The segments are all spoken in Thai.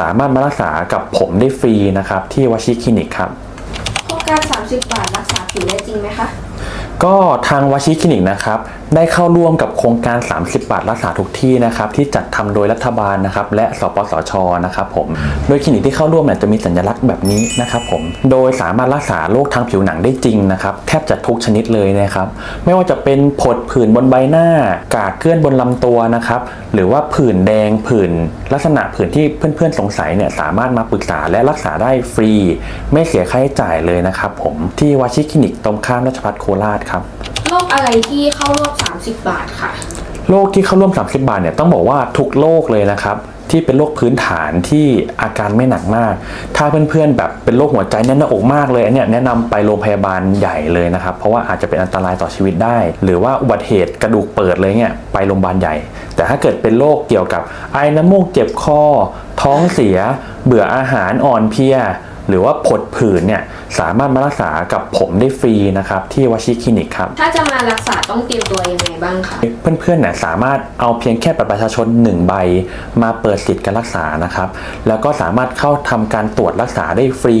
สามารถมารักษากับผมได้ฟรีนะครับที่วชิคลินิกครับ โครงการ 30 บาทรักษาผิวได้จริงไหมคะ ก็ทางวชิคลินิกนะครับได้เข้าร่วมกับโครงการ 30 บาทรักษาทุกที่นะครับที่จัดทำโดยรัฐบาลนะครับและสปสชนะครับผมโดยคลินิกที่เข้าร่วมเนี่ยจะมีสัญลักษณ์แบบนี้นะครับผมโดยสามารถรักษาโรคทางผิวหนังได้จริงนะครับแทบจะทุกชนิดเลยนะครับไม่ว่าจะเป็นผดผื่นบนใบหน้า กากเกลื่อนบนลำตัวนะครับหรือว่าผื่นแดงผื่นลักษณะผื่นที่เพื่อนๆสงสัยเนี่ยสามารถมาปรึกษาและรักษาได้ฟรี ไม่เสียค่าใช้จ่ายเลยนะครับผมที่วชิคลินิกตรงข้ามราชพัฒโคราชครับ โรคอะไรที่เข้าร่วม30 บาทค่ะ โรคที่เข้าร่วม 30 บาทเนี่ยต้องบอกว่าทุกโรคเลยนะครับ ที่เป็นโรคพื้นฐานที่อาการไม่หนักมาก ถ้าเพื่อนๆแบบเป็นโรคหัวใจแน่นหน้าอกมากเลยอันเนี้ยแนะนำไปโรงพยาบาลใหญ่เลยนะครับ เพราะว่าอาจจะเป็นอันตรายต่อชีวิตได้ หรือว่าอุบัติเหตุกระดูกเปิดเลยเนี่ยไปโรงพยาบาลใหญ่ แต่ถ้าเกิดเป็นโรคเกี่ยวกับไอน้ำมูกเจ็บคอ ท้องเสีย เบื่ออาหารอ่อนเพลีย หรือว่าผดผื่นเนี่ยสามารถมารักษากับผมได้ฟรีนะครับที่วชิคลินิกครับ ถ้าจะมารักษาต้องเตรียมตัวยังไงบ้างคะ เพื่อนๆเนี่ยสามารถเอาเพียงแค่บัตรประชาชน 1 ใบ มาเปิดสิทธิ์การรักษานะครับ แล้วก็สามารถเข้าทำการตรวจรักษาได้ฟรี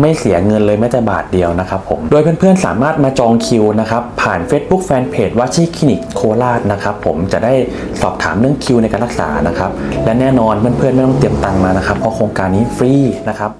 ไม่เสียเงินเลยแม้แต่บาทเดียวนะครับผม โดยเพื่อนๆสามารถมาจองคิวนะครับผ่าน Facebook Fanpage วัชิคลินิกโคราชนะครับผมจะได้สอบถามเรื่องคิวในการรักษานะครับและแน่นอนเพื่อนๆไม่ต้องเตรียมตังค์มานะครับเพราะโครงการนี้ฟรีนะครับ